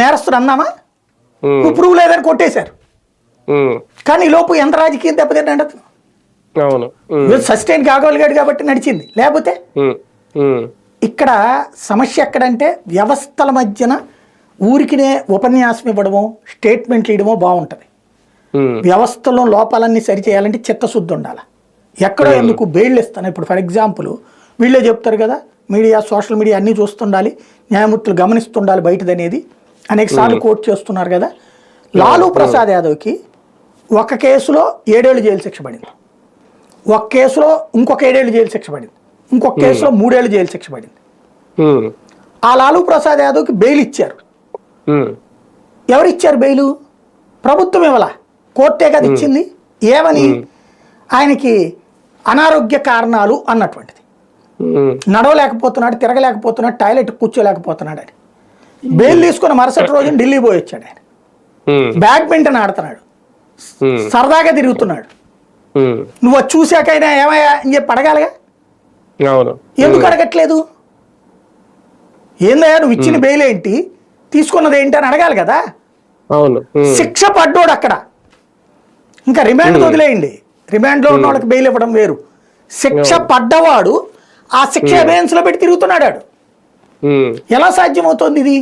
నేరస్తుడు అన్నామా? నువ్వు ప్రూవ్ లేదని కొట్టేశారు. కానీ ఈ లోపు ఎంత రాజకీయం అతను. అవును. సస్టైన్ కాగలిగాడు కాబట్టి నడిచింది. లేకపోతే ఇక్కడ సమస్య ఎక్కడంటే వ్యవస్థల మధ్యన ఊరికినే ఉపన్యాసం ఇవ్వడమో స్టేట్మెంట్లు ఇవ్వడమో బాగుంటుంది. వ్యవస్థలో లోపాలన్నీ సరిచేయాలంటే చిత్తశుద్ధి ఉండాలి. ఎక్కడో ఎందుకు బెయిల్ ఇస్తాను. ఇప్పుడు ఫర్ ఎగ్జాంపుల్ వీళ్ళే చెప్తారు కదా మీడియా సోషల్ మీడియా అన్నీ చూస్తుండాలి న్యాయమూర్తులు గమనిస్తుండాలి బయటది అనేది అనేక సార్లు కోర్టు చేస్తున్నారు కదా. లాలూ ప్రసాద్ యాదవ్కి ఒక కేసులో ఏడేళ్ళు జైలు శిక్ష పడింది. ఒక కేసులో ఇంకొక ఏడేళ్ళు జైలు శిక్ష పడింది. ఇంకొక కేసులో మూడేళ్ళు జైలు శిక్ష పడింది. ఆ లాలూ ప్రసాద్ యాదవ్కి బెయిల్ ఇచ్చారు. ఉమ్, ఎవరు ఇచ్చారు బెయిలు? ప్రభుత్వం ఇవ్వలా. కోర్టే కదా ఇచ్చింది. ఏమని? ఆయనకి అనారోగ్య కారణాలు అన్నటువంటిది. నడవలేకపోతున్నాడు తిరగలేకపోతున్నాడు టాయిలెట్ కూర్చోలేకపోతున్నాడు అని. బెయిల్ తీసుకున్న మరుసటి రోజు ఢిల్లీ పోయి వచ్చాడు ఆయన. బ్యాడ్మింటన్ ఆడుతున్నాడు. సరదాగా తిరుగుతున్నాడు. నువ్వు అది చూశాకైనా ఏమయ్యా అని చెప్పి అడగాలిగా? ఎందుకు అడగట్లేదు? ఏందయ్యా నువ్వు ఇచ్చిన బెయిల్ ఏంటి? తీసుకున్నది ఏంటి అని అడగాలి కదా? అవును. శిక్ష పడ్డోడు అక్కడ. ఇంకా రిమాండ్ వదిలేయండి. రిమాండ్లో ఉన్న వాళ్ళకి బెయిల్ ఇవ్వడం వేరు. శిక్ష పడ్డవాడు ఆ శిక్ష అభయన్స్లో పెట్టి తిరుగుతున్నాడు ఎలా సాధ్యమవుతోంది ఇది?